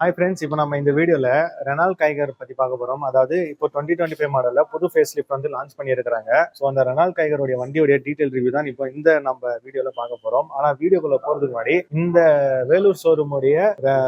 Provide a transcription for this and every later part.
Hi friends இப்போ நம்ம இந்த வீடியோவில் ரெனால் கைகர் பற்றி பார்க்க போகிறோம் அதாவது இப்போ டுவெண்ட்டி டுவெண்ட்டி ஃபைவ் மாடலில் புது ஃபேஸ் லிஃப்ட் வந்து லான்ச் பண்ணியிருக்காங்க ஸோ அந்த ரெனால் கைகருடைய வண்டியுடைய டீட்டெயில் ரிவ்யூ தான் இப்போ இந்த நம்ம வீடியோவில் பார்க்க போகிறோம் ஆனால் வீடியோக்குள்ளே போகிறதுக்கு முன்னாடி இந்த வேலூர் ஷோரூமுடைய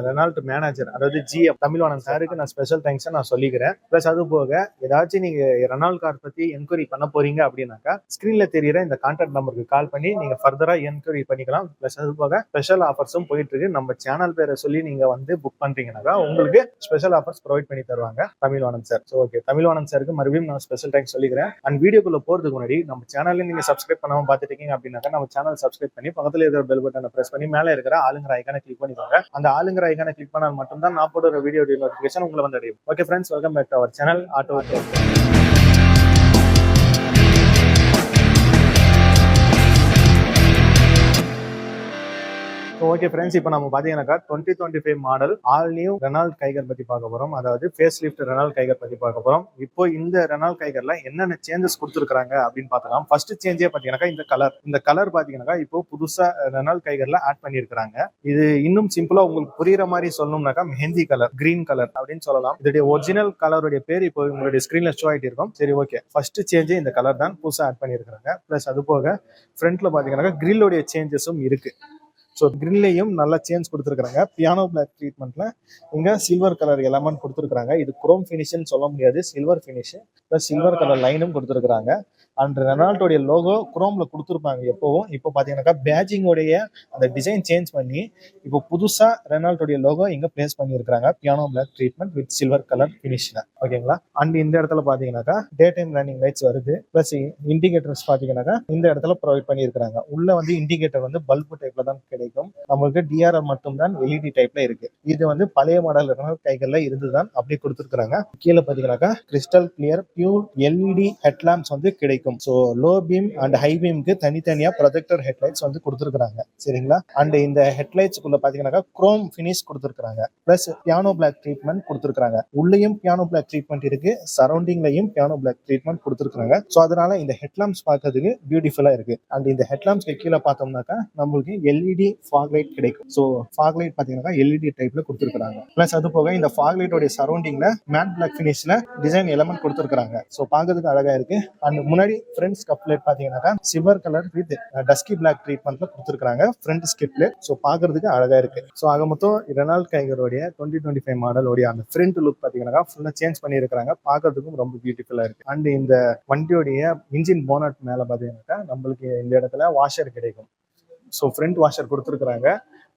ரெனால்ட் மேனேஜர் அதாவது ஜிஎம் தமிழ்வாணன் சாருக்கு நான் ஸ்பெஷல் தேங்க்ஸை நான் சொல்லிக்கிறேன். ப்ளஸ் அது போக ஏதாச்சும் நீங்கள் ரெனால் கார் பற்றி என்கொயரி பண்ண போறீங்க அப்படின்னாக்கா ஸ்க்ரீனில் தெரியிற இந்த கான்டாக்ட் நம்பருக்கு கால் பண்ணி நீங்கள் ஃபர்தராக என்கொயரி பண்ணிக்கலாம். ப்ளஸ் அது போக ஸ்பெஷல் ஆஃபர்ஸும் போயிட்டு இருக்கு. நம்ம சேனல் பேரை சொல்லி நீங்க வந்து புக் பண்றீங்கன்னாக்கா உங்களுக்கு ஸ்பெஷல் ஆஃபர்ஸ் ப்ரொவைட் பண்ணி தருவாங்க. Tamilvanan sir so okay Tamilvanan சாருக்கு மறுபடியும் நான் ஸ்பெஷல் தேங்க்ஸ் சொல்லிக்கிறேன். அண்ட் வீடியோக்குள்ள போறதுக்கு முன்னாடி நம்ம சேனல்ல நீங்க சப்ஸ்கிரைப் பண்ணாம பார்த்துட்டு இருக்கீங்க அப்படின்னாக்கா நம்ம சேனல் சப்ஸ்கிரைப் பண்ணி பக்கத்துல இருக்கிற பெல் பட்டனை பிரஸ் பண்ணி மேலே இருக்கிற ஆளுங்கிற ஐக்கான கிளிக் பண்ணிக்கோங்க. அந்த ஆளுங்கிற ஐக்கான கிளிக் பண்ணால் மட்டும்தான் நான் போடுற வீடியோ நோட்டிஃபிகேஷன் உங்களை வந்து அடையும். Okay friends welcome back to our channel auto okay friends இப்போ நம்ம பார்த்தீங்கன்னாக்கா twenty twenty five model all new Renault Kiger பற்றி பார்க்க போகிறோம் அதாவது ஃபேஸ் லிஃப்ட் ரெனால் கைகர் பற்றி பார்க்க போகிறோம் இப்போ இந்த ரெனால் கைகரில் என்னென்ன சேஞ்சஸ் கொடுத்துருக்காங்க அப்படின்னு பார்க்கலாம் ஃபர்ஸ்ட் சேஞ்சே பார்த்தீங்கன்னாக்கா இந்த கலர் இந்த கலர் பார்த்தீங்கன்னாக்கா இப்போ புதுசாக ரெனால் கைகரில் ஆட் பண்ணியிருக்காங்க இது இன்னும் சிம்பிளாக உங்களுக்கு புரியுற மாதிரி சொல்லணும்னாக்கா மெஹந்தி கலர் கிரீன் கலர் அப்படின்னு சொல்லலாம். இதோடைய ஒரிஜினல் கலருடைய பேர் இப்போ உங்களுடைய ஸ்க்ரீனில் ஷோ ஆகிட்டு இருக்கும். சரி ஓகே ஃபர்ஸ்ட் சேஞ்சே இந்த கலர் தான் புதுசாக ஆட் பண்ணியிருக்காங்க ப்ளஸ் அது போக ஃப்ரண்ட்டில் பார்த்தீங்கன்னாக்கா க்ரில்லுடைய சேஞ்சஸும் இருக்குது ஸோ கிரில்லையும் நல்லா சேஞ்ச் கொடுத்துருக்காங்க பியானோ பிளாக் ட்ரீட்மெண்ட்ல இங்க சில்வர் கலர் எலமெண்ட் கொடுத்துருக்காங்க இது குரோம் ஃபினிஷ்னு சொல்ல முடியாது. Silver finish plus silver colour லைனும் கொடுத்துருக்காங்க அண்ட் ரெனால்டோடைய லோகோ குரோம்ல கொடுத்துருப்பாங்க எப்பவும். இப்போ பார்த்தீங்கன்னாக்கா பேஜிங்கோடைய அந்த டிசைன் சேஞ்ச் பண்ணி இப்போ புதுசாக ரெனால்டோடைய லோகோ இங்கே பிளேஸ் பண்ணியிருக்காங்க piano black treatment with silver colour ஃபினிஷில் ஓகேங்களா அண்ட் இந்த இடத்துல பார்த்தீங்கன்னாக்கா டே டைம் ரன்னிங் லைட்ஸ் வருது. ப்ளஸ் இண்டிகேட்டர்ஸ் பார்த்தீங்கன்னாக்கா இந்த இடத்துல ப்ரொவைட் பண்ணியிருக்காங்க உள்ள வந்து இண்டிகேட்டர் வந்து பல்பு டைப்ல தான் கிடைக்கும். நம்மளுக்கு டிஆர்ஆர் மட்டும் தான் எல்இடி டைப்ல இருக்கு. இது வந்து பழைய மாடல் கைகள்ல இருந்துதான் அப்படியே கொடுத்துருக்காங்க கீழே பார்த்தீங்கன்னாக்கா crystal clear pure LED headlamps வந்து கிடைக்கும். So low beam and high பீம்க்கு தனித்தனியா ப்ரொஜெக்டர் ஹெட்லைட்ஸ் வந்து கொடுத்துருக்காங்க சரிங்களா? அண்ட் இந்த ஹெட்லைட்ஸ்க்குள்ள பாத்தீங்கன்னாக்கா குரோம் ஃபினிஷ் கொடுத்துருக்காங்க பிளஸ் பியானோ பிளாக் ட்ரீட்மெண்ட் கொடுத்துருக்காங்க உள்ளேயும் பியானோ பிளாக் ட்ரீட்மெண்ட் இருக்கு. சரௌண்டிங்லயும் பியானோ பிளாக் ட்ரீட்மெண்ட் கொடுத்துருக்காங்க ஸோ அதனால இந்த ஹெட்லாம்ஸ் பார்க்கறதுக்கு பியூட்டிஃபுல்லா இருக்கு. அண்ட் இந்த ஹெட்லாம்ஸ்க்கு கீழே பார்த்தோம்னாக்கா நம்மளுக்கு எல்இடி ஃபாக்லைட் கிடைக்கும். ஸோ ஃபாக்லைட் பார்த்தீங்கன்னாக்கா எல்இடி டைப்ல கொடுத்துருக்காங்க பிளஸ் அது போக இந்த ஃபாக்லைட்டோட சரௌண்டிங்ல மேட் பிளாக் ஃபினிஷ்ல டிசைன் எலமெண்ட் கொடுத்துருக்காங்க ஸோ பார்க்கறதுக்கு அழகா இருக்கு. அண்ட் முன்னாடி ஃப்ரண்ட் ஸ்கப் பிளேட் பாத்தீங்கன்னாக்கா silver colour with dusky black ட்ரீட்மெண்ட்ல கொடுத்துருக்காங்க ஃப்ரண்ட் ஸ்கிப் பிளேட் ஸோ பார்க்கறதுக்கு அழகா இருக்கு. ஸோ ஆக மொத்தம் ரெனால் கைகருடைய டுவெண்ட்டி டுவெண்ட்டி ஃபைவ் மாடலோடைய அந்த ஃப்ரண்ட் லுக் பாத்தீங்கன்னா ஃபுல்லா சேஞ்ச் பண்ணியிருக்காங்க பார்க்கறதுக்கும் ரொம்ப பியூட்டிஃபுல்லா இருக்கு. அண்ட் இந்த வண்டியோடைய இன்ஜின் போனட் மேல பாத்தீங்கன்னாக்கா நம்மளுக்கு இந்த இடத்துல வாஷர் கிடைக்கும். ஸோ ஃப்ரண்ட் வாஷர் கொடுத்துருக்காங்க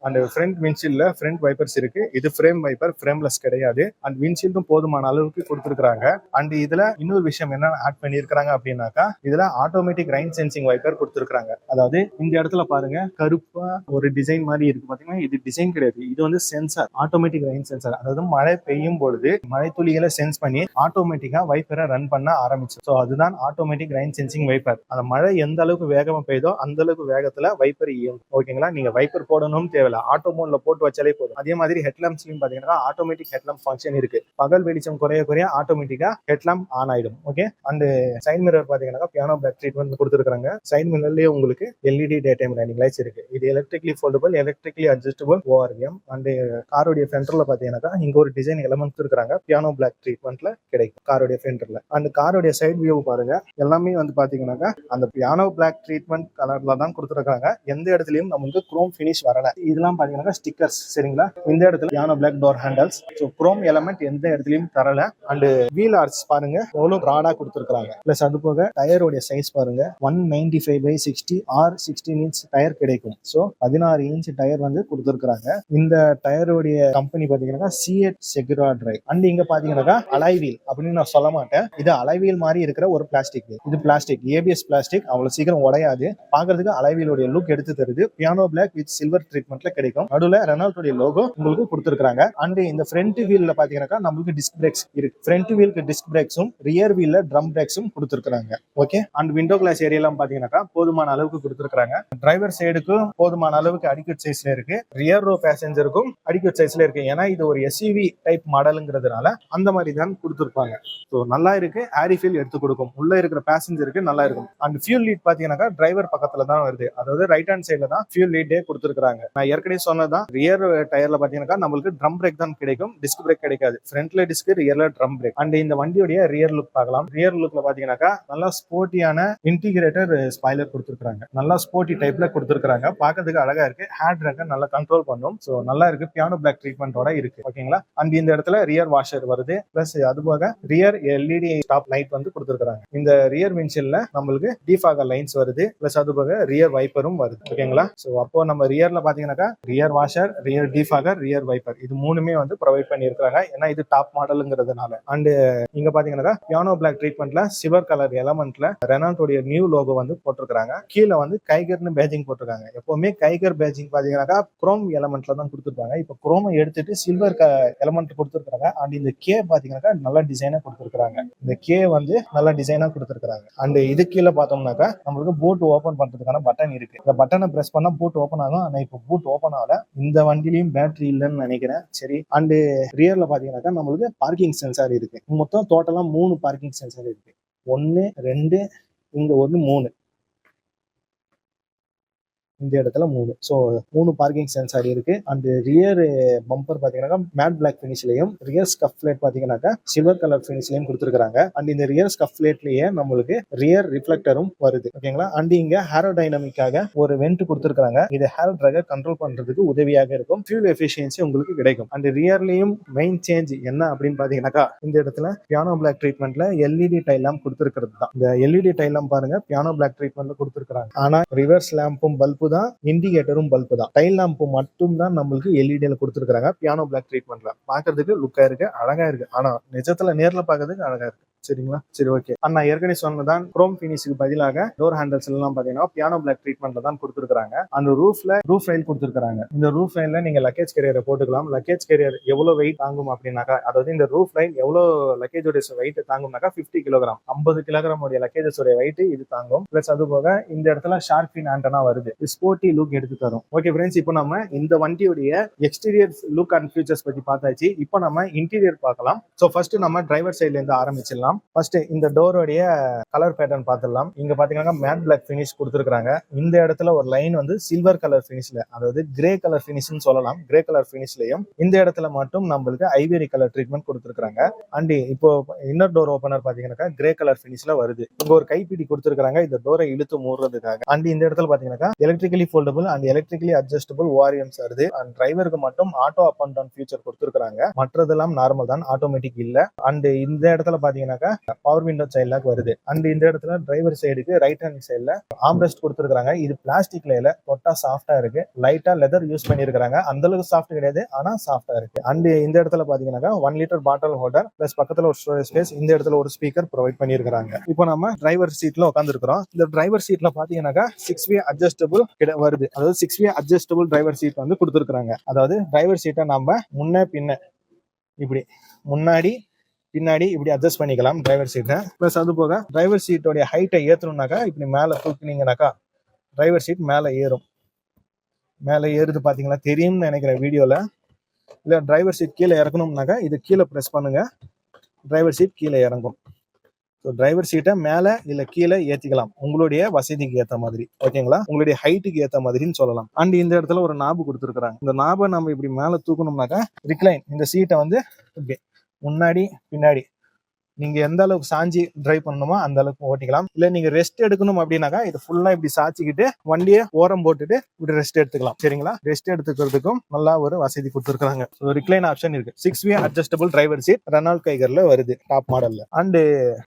அண்ட் ஃப்ரண்ட் விண்ட்ஷீல்ட்ல ஃப்ரண்ட் வைப்பர்ஸ் இருக்கு. இது ஃப்ரேம் வைப்பர் ஃப்ரேம்லெஸ் கிடையாது. அண்ட் விண்ட்ஷீல்டும் போதுமான அளவுக்கு கொடுத்துருக்காங்க அண்ட் இதுல இன்னொரு விஷயம் என்ன ஆட் பண்ணியிருக்காங்க அப்படின்னாக்கா இதுல ஆட்டோமேட்டிக் ரைன் சென்சிங் வைப்பர் கொடுத்துருக்காங்க அதாவது இந்த இடத்துல பாருங்க கருப்பா ஒரு டிசைன் மாதிரி இருக்கு பாத்தீங்கன்னா இது டிசைன் கிடையாது. இது வந்து சென்சார் ஆட்டோமேட்டிக் ரைன் சென்சார் அதாவது மழை பெய்யும் பொழுது மழை துளிகளை சென்ஸ் பண்ணி ஆட்டோமேட்டிக்கா வைப்பரை ரன் பண்ண ஆரம்பிச்சு ஸோ அதுதான் ஆட்டோமேட்டிக் ரைன் சென்சிங் வைப்பர் அந்த மழை எந்த அளவுக்கு வேகமா பெய்தோ அந்த அளவுக்கு வேகத்துல வைப்பர் இயங்கும். ஓகேங்களா நீங்க வைப்பர் போடணும்னு தேவை தேவையில்ல. ஆட்டோ மோட்ல போட்டு வச்சாலே போதும். அதே மாதிரி ஹெட்லாம்ப்ஸ்லயும் பாத்தீங்கன்னா ஆட்டோமேட்டிக் ஹெட்லாம்ப் ஃபங்க்ஷன் இருக்கு. பகல் வெளிச்சம் குறைய குறைய ஆட்டோமேட்டிக்கா ஹெட்லாம்ப் ஆன் ஆயிடும். ஓகே அந்த சைட் மிரர் பாத்தீங்கன்னா பியானோ பேக் ட்ரீட்மெண்ட் கொடுத்துருக்காங்க சைட் மிரர்லயே உங்களுக்கு LED day time running lights இருக்கு. இது electrically foldable electrically adjustable ORVM and காரோடைய ஃபென்டர்ல பாத்தீங்கன்னாக்கா இங்க ஒரு டிசைன் எலமெண்ட் இருக்கிறாங்க பியானோ பிளாக் ட்ரீட்மெண்ட்ல கிடைக்கும் காரோடைய ஃபென்டர்ல அண்ட் காரோடைய சைட் வியூ பாருங்க. எல்லாமே வந்து பாத்தீங்கன்னாக்கா அந்த பியானோ பிளாக் ட்ரீட்மெண்ட் கலர்ல தான் கொடுத்துருக்காங்க எந்த இடத்துலயும் நமக்கு குரோம் ஃபினிஷ் வரல. இதெல்லாம் பாத்தீங்கன்னா ஸ்டிக்கர்ஸ் சரிங்களா? இந்த இடத்துல piano black door handles so chrome element எந்த இடத்துலயும் தரல. அண்ட் வீல் ஆர்ட்ஸ் பாருங்க எவ்வளவு ப்ராடா கொடுத்துருக்காங்க பிளஸ் அது போக டயருடைய சைஸ் பாருங்க. One ninety five by sixty R sixteen inch tyre கிடைக்கும். ஸோ பதினாறு இன்ச் டயர் வந்து கொடுத்துருக்காங்க இந்த டயருடைய கம்பெனி பாத்தீங்கன்னா சிஎட் செக்யூரா டிரைவ் அண்ட் இங்க பாத்தீங்கன்னாக்கா அலைவீல் அப்படின்னு நான் சொல்ல மாட்டேன். இது அலைவீல் மாதிரி இருக்கிற ஒரு பிளாஸ்டிக் இது பிளாஸ்டிக் ஏபிஎஸ் பிளாஸ்டிக் அவ்வளவு சீக்கிரம் உடையாது. பாக்குறதுக்கு அலைவீலுடைய லுக் எடுத்து தருது. பியானோ பிளாக் வித் சில்வர் ட்ரீட்மெண்ட்ல கிடைக்கும். நடுவில் ரெனால்டோடைய லோகோ உங்களுக்கு கொடுத்துருக்காங்க அண்ட் இந்த ஃப்ரண்ட் வீல்ல பாத்தீங்கன்னாக்கா நம்மளுக்கு டிஸ்க் பிரேக்ஸ் இருக்கு. ஃப்ரண்ட் வீலுக்கு டிஸ்க் பிரேக்ஸும் ரியர் வீல்ல ட்ரம் பிரேக்ஸும் கொடுத்துருக்காங்க ஓகே அண்ட் விண்டோ கிளாஸ் ஏரியாலாம் பாத்தீங்கன்னாக்கா போதுமான அளவுக்கு கொடுத்துருக்காங்க டிரைவர் சைடுக்கும் போதுமான அளவுக்கு அடிக்கட் சைஸ்ல இருக்கு. ரியர் ரோ பேசஞ்சருக்கும் அடிக்கட் சைஸ்ல இருக்கு. ஏன்னா இது ஒரு எஸ்யூவி டைப் மாடலுங்கிறதுனால அந்த மாதிரி தான் கொடுத்துருப்பாங்க. ஸோ நல்லா இருக்கு. ஆரி ஃபீல் எடுத்து கொடுக்கும். உள்ள இருக்கிற பேசஞ்சருக்கு நல்லா இருக்கும். அண்ட் ஃபியூல் லீட் பாத்தீங்கன்னாக்கா டிரைவர் பக்கத்துல தான் வருது. அதாவது ரைட் ஹேண்ட் சைட்ல தான் ஃபியூல் லீட்டே கொடுத்துருக்காங்க நான் ஏற்கனவே சொன்னதான் ரியர் டயர்ல பாத்தீங்கன்னா நம்மளுக்கு ட்ரம் பிரேக் தான் கிடைக்கும். டிஸ்க் பிரேக் கிடைக்காது. ஃப்ரண்ட்ல டிஸ்க் ரியர்ல ட்ரம் பிரேக் அண்ட் இந்த வண்டியோடைய ரியர் லுக் பார்க்கலாம். ரியர் லுக்ல பாத்தீங்கன்னாக்கா நல்லா ஸ்போர்ட்டியான இன்டிகிரேட்டர் ஸ்பாய்லர் கொடுத்துருக்காங்க நல்லா ஸ்போர்ட்டி டைப்ல கொடுத்துருக்காங்க பாக்குறதுக்கு அழகா இருக்கு. ஹேட் ரேக்கை நல்லா கண்ட்ரோல் பண்ணும். ஸோ நல்லா இருக்கு. பியானோ பிளாக் ட்ரீட்மெண்டோட இருக்கு. ஓகேங்களா அண்ட் இந்த இடத்துல ரியர் வாஷர் வருது. பிளஸ் அது போக ரியர் எல்இடி டாப் லைட் வந்து கொடுத்துருக்காங்க இந்த ரியர் மின்சில்ல நம்மளுக்கு டீஃபாக லைன்ஸ் வருது. பிளஸ் அது போக ரியர் வைப்பரும் வருது. ஓகேங்களா ஸோ அப்போ நம்ம ரியர்ல rear washer rear defogger rear wiper இது மூணுமே வந்து ப்ரொவைட் பண்ணியிருக்காங்க ஏன்னா இது டாப் மாடலுங்கிறதுனால அண்ட் இங்க பாத்தீங்கன்னாக்கா பியானோ பிளாக் ட்ரீட்மெண்ட்ல சிவர் கலர் எலமெண்ட்ல ரெனால்டோடைய நியூ லோகோ வந்து போட்டிருக்காங்க கீழே வந்து கைகர்னு பேஜிங் போட்டிருக்காங்க. எப்பவுமே கைகர் பேஜிங் பாத்தீங்கன்னாக்கா குரோம் எலமெண்ட்ல தான் கொடுத்துருக்காங்க இப்போ குரோமை எடுத்துட்டு சில்வர் எலமெண்ட் கொடுத்துருக்காங்க அண்ட் இந்த கே பாத்தீங்கன்னாக்கா நல்ல டிசைனா கொடுத்துருக்காங்க இந்த கே வந்து நல்ல டிசைனா கொடுத்துருக்காங்க அண்ட் இது கீழே பார்த்தோம்னாக்கா நம்மளுக்கு பூட் ஓபன் பண்றதுக்கான பட்டன் இருக்கு. இந்த பட்டனை பிரஸ் பண்ணா பூட் ஓபன் ஆகும். ஆனா இப்போ பூட் ஓப்பன் ஆகல இந்த வண்டிலையும் பேட்டரி இல்லைன்னு நினைக்கிறேன். சரி அண்டு ரியர்ல பாத்தீங்கன்னாக்கா நம்மளுக்கு பார்க்கிங் சென்சார் இருக்கு. மொத்தம் டோட்டலா மூணு பார்க்கிங் சென்சார் இருக்கு. ஒன்னு ரெண்டு இங்க ஒன்று மூணு. இந்த இடத்துல மூணு. ஸோ மூணு பார்க்கிங் சென்சார் இருக்கு. அண்ட் ரியர் பம்பர் பாத்தீங்கன்னாக்கா மேட் பிளாக் ஃபினிஷ்லயும் ரியர் ஸ்கஃப் பிளேட் பாத்தீங்கன்னாக்கா சில்வர் கலர் ஃபினிஷ்லயும் கொடுத்துருக்காங்க அண்ட் இந்த ரியர் ஸ்கஃப் பிளேட்லயே நம்மளுக்கு ரியர் ரிஃப்ளெக்டரும் வருது. ஓகேங்களா அண்ட் இங்க ஹேரோ டைனமிக்காக ஒரு வெண்ட் கொடுத்துருக்காங்க இது ஹேரோ ட்ராக கண்ட்ரோல் பண்றதுக்கு உதவியாக இருக்கும். ஃபியூல் எஃபிஷியன்சி உங்களுக்கு கிடைக்கும். அண்ட் ரியர்லயும் மெயின் சேஞ்ச் என்ன அப்படின்னு பாத்தீங்கன்னாக்கா இந்த இடத்துல பியானோ பிளாக் ட்ரீட்மெண்ட்ல எல்இடி டைல் லேம்ப் கொடுத்துருக்கிறது தான். இந்த எல்இடி டைல் லேம்ப் பாருங்க பியானோ பிளாக் ட்ரீட்மெண்ட்ல கொடுத்துருக்காங்க ஆனா ரிவர்ஸ் லேம்பும் பல்பு தான் இண்டிகேட்டரும் பல்பு தான். டைல் லேம்பு மட்டும் தான் நம்மளுக்கு எல்இடியில் கொடுத்துருக்காங்க பியானோ பிளாக் ட்ரீட்மெண்ட்ல பாக்குறதுக்கு லுக்கா இருக்கு அழகா இருக்கு. ஆனா நிஜத்துல நேர்ல பாக்குறதுக்கு அழகா இருக்கு. சரிங்களா? சரி ஓகே அண்ணா ஏற்கனவே சொன்னதான் குரோம் பினிஷுக்கு பதிலாக டோர் ஹேண்டல்ஸ் எல்லாம் பாத்தீங்கன்னா பியானோ பிளாக் ட்ரீட்மெண்ட்ல தான் கொடுத்துருக்காங்க அந்த ரூஃப்ல ரூஃப் ரயில் கொடுத்துருக்காங்க இந்த ரூஃப் ரயில்ல நீங்க லக்கேஜ் கேரியரை போட்டுக்கலாம். லக்கேஜ் கேரியர் எவ்வளவு வெயிட் தாங்கும் அப்படின்னாக்கா அதாவது இந்த ரூஃப் லைன் எவ்வளவு லக்கேஜோட வெயிட் தாங்கும்னாக்கா 50 கிலோகிராம் ஐம்பது கிலோகிராம் உடைய லக்கேஜஸ் உடைய வெயிட் இது தாங்கும். பிளஸ் அது போக இந்த இடத்துல ஷார்பின் ஆண்டனா வருது. ஸ்போர்ட்டி லுக் எடுத்து தரும். ஓகே ஃப்ரெண்ட்ஸ் இப்போ நம்ம இந்த வண்டியுடைய எக்ஸ்டீரியர் லுக் அண்ட் ஃபியூச்சர்ஸ் பத்தி பார்த்தாச்சு. இப்போ நம்ம இன்டீரியர் பார்க்கலாம். ஸோ ஃபர்ஸ்ட் நம்ம டிரைவர் சைட்ல இருந்து ஆரம்பிச்சிடலாம். ஃபர்ஸ்ட் இந்த டோரோடைய கலர் பேட்டர்ன் பார்த்துடலாம். இங்க பாத்தீங்கன்னா மேட் பிளாக் ஃபினிஷ் கொடுத்துருக்காங்க இந்த இடத்துல ஒரு லைன் வந்து சில்வர் கலர் ஃபினிஷ்ல அதாவது கிரே கலர் ஃபினிஷ்னு சொல்லலாம். கிரே கலர் ஃபினிஷ்லயும் இந்த இடத்துல மட்டும் நம்மளுக்கு ஐவேரி கலர் ட்ரீட்மெண்ட் கொடுத்துருக்காங்க அண்ட் இப்போ இன்னர் டோர் ஓப்பனர் பாத்தீங்கன்னாக்கா கிரே கலர் ஃபினிஷ்ல வருது. இங்க ஒரு கைப்பிடி கொடுத்துருக்காங்க இந்த டோரை இழுத்து மூடுறதுக்காக. அண்ட் இந்த இடத்துல பாத்தீங்கன்னாக்கா electrically foldable and electrically adjustable ORVMs வருது. அண்ட் டிரைவருக்கு மட்டும் auto up and down feature கொடுத்துருக்காங்க மற்றதெல்லாம் நார்மல் தான். ஆட்டோமேட்டிக் இல்ல. அண்ட் இந்த இடத்துல பாத்தீங்கன்னா பாத்தீங்கன்னாக்கா பவர் விண்டோ சைல்ட் லாக் வருது. அண்ட் இந்த இடத்துல டிரைவர் சைடுக்கு ரைட் ஹேண்ட் சைடுல ஆம்ரெஸ்ட் கொடுத்துருக்காங்க இது பிளாஸ்டிக்ல இல்ல தொட்டா சாஃப்டா இருக்கு. லைட்டா லெதர் யூஸ் பண்ணிருக்காங்க அந்த அளவுக்கு சாஃப்ட் கிடையாது ஆனா சாஃப்டா இருக்கு. அண்ட் இந்த இடத்துல பாத்தீங்கன்னாக்கா one litre bottle holder plus பக்கத்துல ஒரு ஸ்டோரேஜ் ஸ்பேஸ் இந்த இடத்துல ஒரு ஸ்பீக்கர் ப்ரொவைட் பண்ணிருக்காங்க இப்போ நம்ம டிரைவர் சீட்ல உட்காந்துருக்கிறோம் இந்த டிரைவர் சீட்ல பாத்தீங்கன்னாக்கா சிக்ஸ் வே அட்ஜஸ்டபிள் வருது. அதாவது six way adjustable driver seat வந்து கொடுத்துருக்காங்க அதாவது டிரைவர் சீட்டை நம்ம முன்ன பின்ன இப்படி முன்னாடி பின்னாடி இப்படி அட்ஜஸ்ட் பண்ணிக்கலாம் டிரைவர் சீட்டை ப்ளஸ் அது போக டிரைவர் சீட்டோடைய ஹைட்டை ஏற்றணும்னாக்கா இப்படி மேலே தூக்கினீங்கனாக்கா டிரைவர் சீட் மேலே ஏறும். மேலே ஏறுது பார்த்தீங்களா தெரியும்னு நினைக்கிறேன் வீடியோவில் இல்லை டிரைவர் சீட் கீழே இறக்கணும்னாக்கா இது கீழே ப்ரெஸ் பண்ணுங்கள் டிரைவர் சீட் கீழே இறங்கும். ஸோ டிரைவர் சீட்டை மேலே இல்லை கீழே ஏற்றிக்கலாம் உங்களுடைய வசதிக்கு ஏற்ற மாதிரி. ஓகேங்களா? உங்களுடைய ஹைட்டுக்கு ஏற்ற மாதிரின்னு சொல்லலாம். அண்ட் இந்த இடத்துல ஒரு நாபு கொடுத்துருக்குறாங்க. இந்த நாபை நம்ம இப்படி மேலே தூக்கணும்னாக்கா ரிக்ளைன் இந்த சீட்டை வந்து இப்படி. முன்னாடி பின்னாடி. நீங்க எந்த அளவுக்கு சாஞ்சி டிரைவ் பண்ணணுமோ அந்த அளவுக்கு ஓட்டிக்கலாம். இல்ல நீங்க ரெஸ்ட் எடுக்கணும் அப்படின்னாக்கா இது ஃபுல்லா இப்படி சாச்சிக்கிட்டு வண்டியை ஓரம் போட்டுட்டு இப்படி ரெஸ்ட் எடுத்துக்கலாம். சரிங்களா? ரெஸ்ட் எடுத்துக்கிறதுக்கும் நல்லா ஒரு வசதி கொடுத்துருக்காங்க ரிக்ளைன் ஆப்ஷன் இருக்கு. Six way adjustable driver seat Renault கைகர்ல வருது டாப் மாடல்ல அண்ட்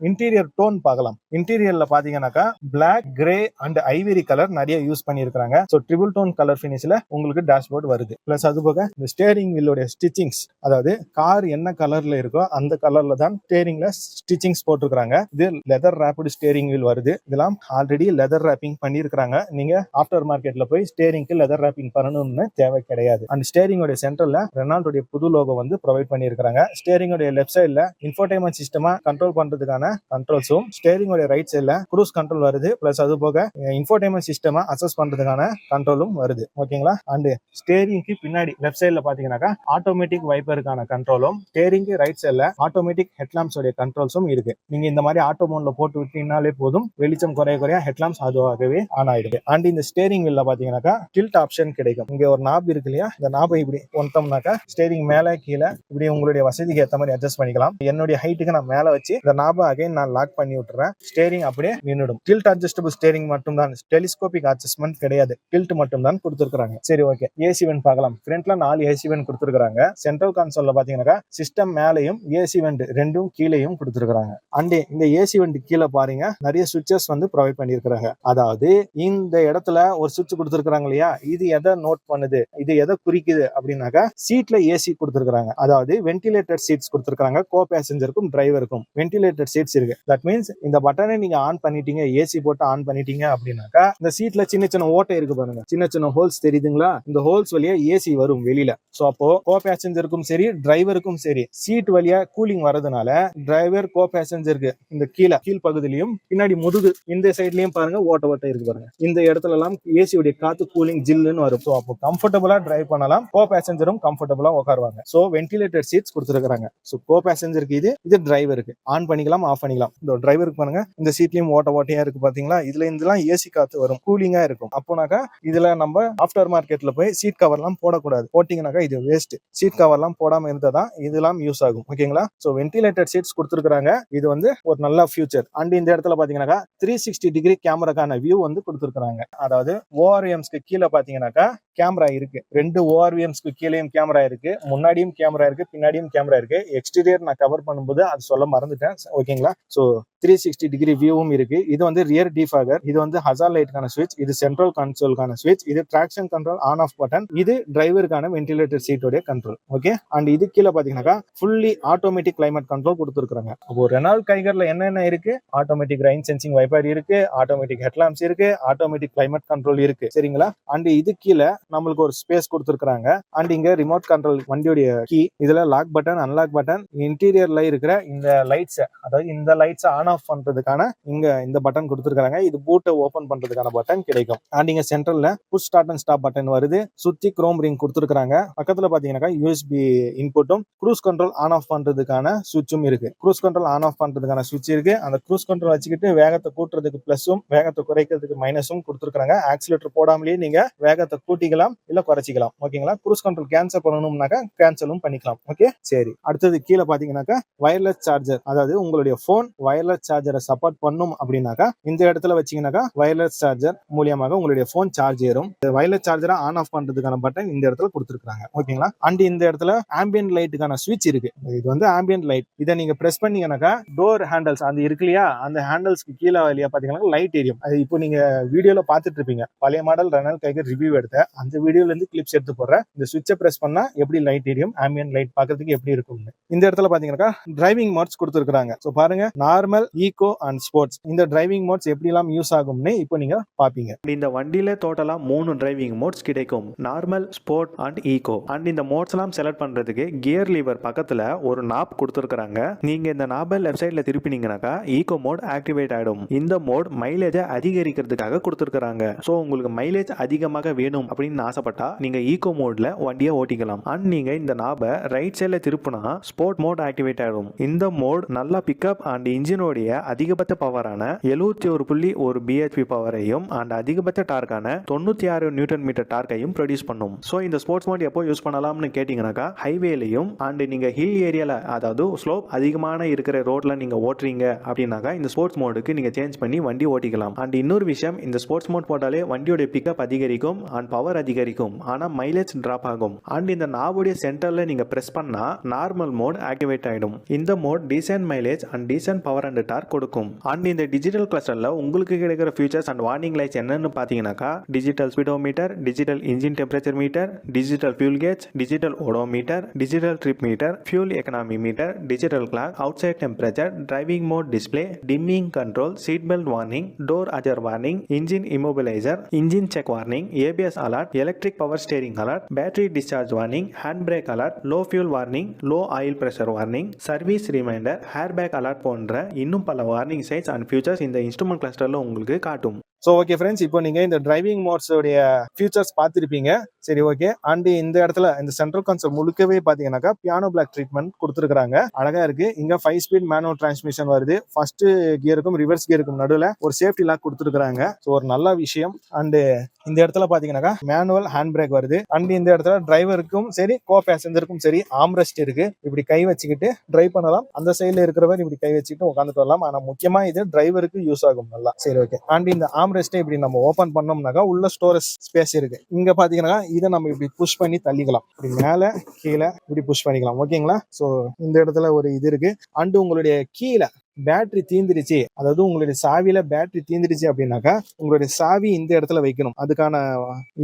இன்டீரியர் டோன் பார்க்கலாம். இன்டீரியர்ல பாத்தீங்கன்னாக்கா black grey and ivory colour நிறைய யூஸ் பண்ணியிருக்காங்க ஸோ ட்ரிபிள் டோன் கலர் பினிஷ்ல உங்களுக்கு டேஷ்போர்ட் வருது. பிளஸ் அது போக இந்த ஸ்டேரிங் வீலோட ஸ்டிச்சிங்ஸ் அதாவது கார் என்ன கலர்ல இருக்கோ அந்த கலர்ல தான் ஸ்டேரிங்ல ஸ்டிச்சிங்ஸ் போட்டிருக்காங்க இது லெதர் ரேப்பிட் ஸ்டேரிங் வீல் வருது. இதெல்லாம் ஆல்ரெடி லெதர் ரேப்பிங் பண்ணியிருக்காங்க நீங்க ஆஃப்டர் மார்க்கெட்ல போய் ஸ்டேரிங்க்கு லெதர் ரேப்பிங் பண்ணணும்னு தேவை கிடையாது. அண்ட் ஸ்டேரிங்கோட சென்டர்ல ரெனால்டோடைய புது லோகோ வந்து ப்ரொவைட் பண்ணியிருக்காங்க ஸ்டேரிங்கோட லெஃப்ட் சைட்ல இன்ஃபோடைன்மெண்ட் சிஸ்டமா கண்ட்ரோல் பண்றதுக்கான கண்ட்ரோல்ஸும் ஸ்டேரிங்கோட ரைட் சைட்ல குரூஸ் கண்ட்ரோல் வருது. பிளஸ் அது போக இன்ஃபோடைன்மெண்ட் சிஸ்டமா அசஸ் பண்றதுக்கான கண்ட்ரோலும் வருது. ஓகேங்களா அண்ட் ஸ்டேரிங்க்கு பின்னாடி லெஃப்ட் சைட்ல பாத்தீங்கன்னாக்கா ஆட்டோமேட்டிக் வைப்பருக்கான கண்ட்ரோலும் ஸ்டேரிங்க்கு ரைட் சைட்ல ஆட்டோமேட்டிக் ஹெட்லாம்ப்ஸ் உடைய கண்ட்ரோல்ஸும் இருக்கு. நீங்க இந்த மாதிரி ஆட்டோ மோட்ல போட்டு விட்டீங்கனாலே போதும். வெளிச்சம் குறைய குறைய ஹெட்லாம்ஸ் அதுவாகவே ஆன் ஆயிடுது. அண்ட் இந்த ஸ்டேரிங் வீல்ல பாத்தீங்கன்னாக்கா டில்ட் ஆப்ஷன் கிடைக்கும். இங்க ஒரு நாப் இருக்கு இல்லையா? இந்த நாபை இப்படி ஒன்றோம்னாக்கா ஸ்டேரிங் மேல கீழே இப்படி உங்களுடைய வசதிக்கு ஏத்த மாதிரி அட்ஜஸ்ட் பண்ணிக்கலாம். என்னுடைய ஹைட்டுக்கு நான் மேல வச்சு இந்த நாபை அகைன் நான் லாக் பண்ணி விட்டுறேன். ஸ்டேரிங் அப்படியே நின்றுடும். டில்ட் அட்ஜஸ்டபிள் ஸ்டேரிங் மட்டும் தான் டெலிஸ்கோபிக் அட்ஜஸ்ட்மெண்ட் கிடையாது. டில்ட் மட்டும் தான் கொடுத்துருக்காங்க சரி ஓகே ஏசி வென் பார்க்கலாம். ஃப்ரண்ட்ல நாலு ஏசி வென் கொடுத்துருக்காங்க சென்ட்ரல் கான்சோல்ல பாத்தீங்கன்னாக்கா சிஸ்டம் மேலையும் ஏசி வெண்ட் ரெண்டும் கீழேயும் கொடுத்துருக்காங்க அண்ட் இந்த ஏசி வண்டி கீழே பாருங்க நிறைய சுவிட்சஸ் வந்து ப்ரொவைட் பண்ணியிருக்கிறாங்க. அதாவது இந்த இடத்துல ஒரு சுவிட்ச் கொடுத்துருக்காங்க இல்லையா? இது எதை நோட் பண்ணுது? இது எதை குறிக்குது? அப்படின்னாக்கா சீட்ல ஏசி கொடுத்துருக்காங்க அதாவது வென்டிலேட்டட் சீட்ஸ் கொடுத்துருக்காங்க கோ பேசஞ்சருக்கும் டிரைவருக்கும் வென்டிலேட்டட் சீட்ஸ் இருக்கு. தட் மீன்ஸ் இந்த பட்டனை நீங்க ஆன் பண்ணிட்டீங்க ஏசி போட்டு ஆன் பண்ணிட்டீங்க அப்படின்னாக்கா இந்த சீட்ல சின்ன சின்ன ஓட்டை இருக்கு பாருங்க. சின்ன சின்ன ஹோல்ஸ் தெரியுதுங்களா? இந்த ஹோல்ஸ் வழியா ஏசி வரும் வெளியில. சோ அப்போ கோ பேசஞ்சருக்கும் சரி டிரைவருக்கும் சரி சீட் வழியா கூலிங் வரதுனால டிரைவர் கோ பேசஞ்சருக்கு இந்த கீழே கீழ் பகுதியிலையும் பின்னாடி முதுகு இந்த சைட்லயும் பாருங்க ஓட்ட ஓட்ட இருக்கு பாருங்க. இந்த இடத்துல எல்லாம் ஏசியுடைய காத்து கூலிங் ஜில்லுன்னு வரும். ஸோ அப்போ கம்ஃபர்டபுளா டிரைவ் பண்ணலாம். கோ பேசஞ்சரும் கம்ஃபர்டபுளா உட்காருவாங்க. ஸோ வென்டிலேட்டர் சீட்ஸ் கொடுத்துருக்காங்க ஸோ கோ பேசஞ்சருக்கு இது இது டிரைவருக்கு ஆன் பண்ணிக்கலாம் ஆஃப் பண்ணிக்கலாம். இந்த டிரைவருக்கு பாருங்க இந்த சீட்லயும் ஓட்ட ஓட்டையா இருக்கு பாத்தீங்களா? இதுல இருந்துலாம் ஏசி காத்து வரும். கூலிங்கா இருக்கும். அப்போனாக்கா இதுல நம்ம ஆஃப்டர் மார்க்கெட்ல போய் சீட் கவர்லாம் போடக்கூடாது. போட்டீங்கன்னாக்கா இது வேஸ்ட் சீட் கவர்லாம் போடாம இருந்தாதான் இதெல்லாம் யூஸ் ஆகும். ஓகேங்களா ஸோ வென்டிலேட்டர் சீட்ஸ் கொடுத்துருக்காங்க இது வந்து ஒரு நல்ல ஃபியூச்சர் அண்ட் இந்த இடத்துல பாத்தீங்கன்னாக்கா த்ரீ சிக்ஸ்டி டிகிரி கேமராக்கான வியூ வந்து கொடுத்துருக்காங்க அதாவது ஓஆர்எம்ஸ்க்கு கீழே பாத்தீங்கன்னாக்கா கேமரா இருக்கு. ரெண்டு ஓஆர்விஎம்ஸ்க்கு கீழேயும் கேமரா இருக்கு. முன்னாடியும் கேமரா இருக்கு. பின்னாடியும் கேமரா இருக்கு. எக்ஸ்டீரியர் நான் கவர் பண்ணும்போது அது சொல்ல மறந்துட்டேன். ஓகேங்களா ஸோ த்ரீ சிக்ஸ்டி டிகிரி வியூவும் இருக்கு. இது வந்து ரியர் டிஃபாகர் இது வந்து ஹசார் லைட்டுக்கான ஸ்விட்ச் இது சென்ட்ரல் கன்சோலுக்கான ஸ்விட்ச் இது traction control on off button இது டிரைவருக்கான வென்டிலேட்டர் சீட்டோடைய கண்ட்ரோல் ஓகே அண்ட் இது கீழே பாத்தீங்கன்னாக்கா ஃபுல்லி ஆட்டோமேட்டிக் கிளைமேட் கண்ட்ரோல் கொடுத்துருக்காங்க அப்போ ரெனால்ட் கைகர்ல என்னென்ன இருக்கு? ஆட்டோமேட்டிக் ரைன் சென்சிங் வைப்பர் இருக்கு. ஆட்டோமேட்டிக் ஹெட்லாம்ஸ் இருக்கு. ஆட்டோமேட்டிக் கிளைமேட் கண்ட்ரோல் இருக்கு. சரிங்களா? அண்ட் இது கீழே நம்மளுக்கு ஒரு ஸ்பேஸ் கொடுத்துருக்காங்க அண்ட் இங்க ரிமோட் கண்ட்ரோல் வண்டியுடைய கீ இதுல லாக் பட்டன் அன்லாக் பட்டன் இன்டீரியர்ல இருக்கிற இந்த லைட்ஸ் அதாவது இந்த லைட்ஸ் ஆன் ஆஃப் பண்றதுக்கான இங்க இந்த பட்டன் கொடுத்துருக்காங்க இது பூட்டை ஓபன் பண்றதுக்கான பட்டன் கிடைக்கும். அண்ட் இங்க சென்ட்ரல்ல push start and stop button வருது. சுத்தி குரோம் ரிங் கொடுத்துருக்காங்க பக்கத்துல பாத்தீங்கன்னாக்கா யூஎஸ்பி இன்புட்டும் க்ரூஸ் கண்ட்ரோல் ஆன் ஆஃப் பண்றதுக்கான சுவிட்சும் இருக்கு. க்ரூஸ் கண்ட்ரோல் ஆன் ஆஃப் பண்றதுக்கான சுவிட்ச் இருக்கு. அந்த க்ரூஸ் கண்ட்ரோல் வச்சுக்கிட்டு வேகத்தை கூட்டுறதுக்கு பிளஸும் வேகத்தை குறைக்கிறதுக்கு மைனஸும் கொடுத்துருக்காங்க ஆக்சிலேட்டர் போடாமலேயே நீங்க வேகத்தை கூட்டிக்கலாம். இல்ல குறைச்சிக்கலாம். ஓகேங்களா க்ரூஸ் கண்ட்ரோல் கேன்சல் பண்ணணும்னாக்கா கேன்சலும் பண்ணிக்கலாம். ஓகே சரி. அடுத்தது கீழே பாத்தீங்கன்னாக்கா வயர்லெஸ் சார்ஜர் அதாவது உங்களுடைய போன் வயர்லெஸ் சார்ஜரை சப்போர்ட் பண்ணும் அப்படின்னாக்கா இந்த இடத்துல வச்சீங்கன்னாக்கா வயர்லெஸ் சார்ஜர் மூலியமாக உங்களுடைய போன் சார்ஜ் ஏறும். வயர்லெஸ் சார்ஜரை ஆன் ஆஃப் பண்றதுக்கான பட்டன் இந்த இடத்துல கொடுத்துருக்காங்க ஓகேங்களா அண்ட் இந்த இடத்துல ஆம்பியன் லைட்டுக்கான சுவிட்ச் இருக்கு. இது வந்து ஆம்பியன் லைட் இதை நீங்க பிரஸ் பண்ணீங்கன்னாக்கா டோர் ஹேண்டல்ஸ் அந்த இருக்கு இல்லையா? அந்த ஹேண்டல்ஸ்க்கு கீழே வழியா பாத்தீங்கன்னா லைட் எரியும். அது இப்போ நீங்க வீடியோல பாத்துட்டு இருப்பீங்க. பழைய மாடல் ரெனால் கைக்கு ரிவ்யூ எடுத்த அந்த வீடியோல இருந்து கிளிப்ஸ் எடுத்து போடுறேன். இந்த சுவிட்சை பிரஸ் பண்ணால் எப்படி லைட் எரியும்? ஆம்பியன் லைட் பார்க்கறதுக்கு எப்படி இருக்கும்னு. இந்த இடத்துல பாத்தீங்கன்னாக்கா டிரைவிங் மோட்ஸ் கொடுத்துருக்காங்க ஸோ பாருங்க நார்மல் ஈகோ அண்ட் ஸ்போர்ட்ஸ் இந்த டிரைவிங் மோட்ஸ் எப்படிலாம் யூஸ் ஆகும்னு இப்போ நீங்க பாப்பீங்க. இந்த வண்டியில டோட்டலா மூணு டிரைவிங் மோட்ஸ் கிடைக்கும். Normal sport and eco and இந்த மோட்ஸ் எல்லாம் செலக்ட் பண்றதுக்கு கியர் லீவர் பக்கத்துல ஒரு நாப் கொடுத்துருக்காங்க நீங்க இந்த நாபை லெஃப்ட் சைட்ல திருப்பினீங்கன்னாக்கா ஈகோ மோட் ஆக்டிவேட் ஆயிடும். இந்த மோட் மைலேஜை அதிகரிக்கிறதுக்காக கொடுத்துருக்காங்க ஸோ உங்களுக்கு மைலேஜ் அதிகமாக வேணும் அப்படின்னு ஆசைப்பட்டா நீங்க ஈகோ மோட்ல வண்டியை ஓட்டிக்கலாம். அண்ட் நீங்க இந்த நாபை ரைட் சைட்ல திருப்பினா ஸ்போர்ட் மோட் ஆக்டிவேட் ஆகும் இந்த மோட் நல்லா பிக்கப் அண்ட் இன்ஜினோடைய அதிகபட்ச பவரான எழுபத்தி ஒரு புள்ளி ஒரு பிஹெச்பி பவரையும் அண்ட் அதிகபட்ச டார்க்கான தொண்ணூத்தி ஆறு நியூட்டன் மீட்டர் டார்க்கையும் ப்ரொடியூஸ் பண்ணும். ஸோ இந்த ஸ்போர்ட்ஸ் மோட் எப்போ யூஸ் பண்ணலாம்னு கேட்டிங்கனாக்கா ஹைவேலையும் அண்ட் நீங்க ஹில் ஏரியால அதாவது ஸ்லோப் அதிகமான இருக்கிற ரோட்ல நீங்க ஓட்டுறீங்க அப்படின்னாக்கா இந்த ஸ்போர்ட்ஸ் மோடுக்கு நீங்க சேஞ்ச் பண்ணி வண்டி ஓட்டிக்கலாம். அண்ட் இன்னொரு விஷயம் இந்த ஸ்போர்ட்ஸ் மோட் போட்டாலே வண்டியோட பிக்கப் அதிகரிக்கும் அண்ட் பவர் அதிகரிக்கும். ஆனா மைலேஜ் டிராப் ஆகும். அண்ட் இந்த நாவுடைய சென்டர்ல நீங்க பிரஸ் பண்ணா நார்மல் மோட் ஆக்டிவேட் ஆயிடும். இந்த mode decent mileage and decent power and torque கொடுக்கும். அண்ட் இந்த டிஜிட்டல் கிளஸ்டர்ல உங்களுக்கு கிடைக்கிற ஃபியூச்சர்ஸ் அண்ட் வார்னிங் லைட்ஸ் என்னன்னு பாத்தீங்கன்னாக்கா digital speedometer digital engine temperature meter digital fuel gauge digital odometer digital trip meter fuel economy meter digital clock outside temperature driving mode display dimming control seat belt warning door ajar warning engine immobiliser engine check warning ABS alert electric power steering alert battery discharge warning hand brake alert low fuel warning low oil pressure warning service reminder air bag alert போன்ற இன்னும் பல warning sides and features இந்த instrument கிளஸ்டரில் உங்களுக்கு காட்டும். So okay friends இப்போ நீங்கள் இந்த டிரைவிங் மோட்ஸோடைய ஃபியூச்சர்ஸ் பார்த்துருப்பீங்க. சரி ஓகே அண்ட் இந்த இடத்துல இந்த சென்ட்ரல் கன்சோல் முழுக்கவே பார்த்தீங்கன்னாக்கா பியானோ பிளாக் ட்ரீட்மெண்ட் கொடுத்துருக்காங்க அழகா இருக்கு. இங்கே ஃபைவ் ஸ்பீட் மேனுவல் டிரான்ஸ்மிஷன் வருது. ஃபர்ஸ்ட் கியருக்கும் ரிவர்ஸ் கியருக்கும் நடுவில் ஒரு சேஃப்டி லாக் கொடுத்துருக்காங்க ஸோ ஒரு நல்ல விஷயம். அண்டு இந்த இடத்துல பாத்தீங்கன்னாக்கா மேனுவல் ஹேண்ட் பிரேக் வருது. அண்ட் இந்த இடத்துல டிரைவருக்கும் சரி கோ பேசஞ்சருக்கும் சரி ஆம்ரெஸ்ட் இருக்கு. இப்படி கை வச்சுக்கிட்டு டிரைவ் பண்ணலாம். அந்த சைடில் இருக்கிறவர் இப்படி கை வச்சுக்கிட்டு உட்காந்துட்டு வரலாம். ஆனா முக்கியமா இது டிரைவருக்கு யூஸ் ஆகும் நல்லா. சரி ஓகே அண்ட் இந்த ஆம் ஆம்ரெஸ்ட்டை இப்படி நம்ம ஓப்பன் பண்ணோம்னாக்கா உள்ள ஸ்டோரேஜ் ஸ்பேஸ் இருக்கு. இங்க பாத்தீங்கன்னா இதை நம்ம இப்படி புஷ் பண்ணி தள்ளிக்கலாம். இப்படி மேல கீழே இப்படி புஷ் பண்ணிக்கலாம். ஓகேங்களா ஸோ இந்த இடத்துல ஒரு இது இருக்கு. அண்டு உங்களுடைய கீழே பேட்டரி தீந்துருச்சு அதாவது உங்களுடைய சாவியில பேட்டரி தீந்துருச்சு அப்படின்னாக்கா உங்களுடைய சாவி இந்த இடத்துல வைக்கணும். அதுக்கான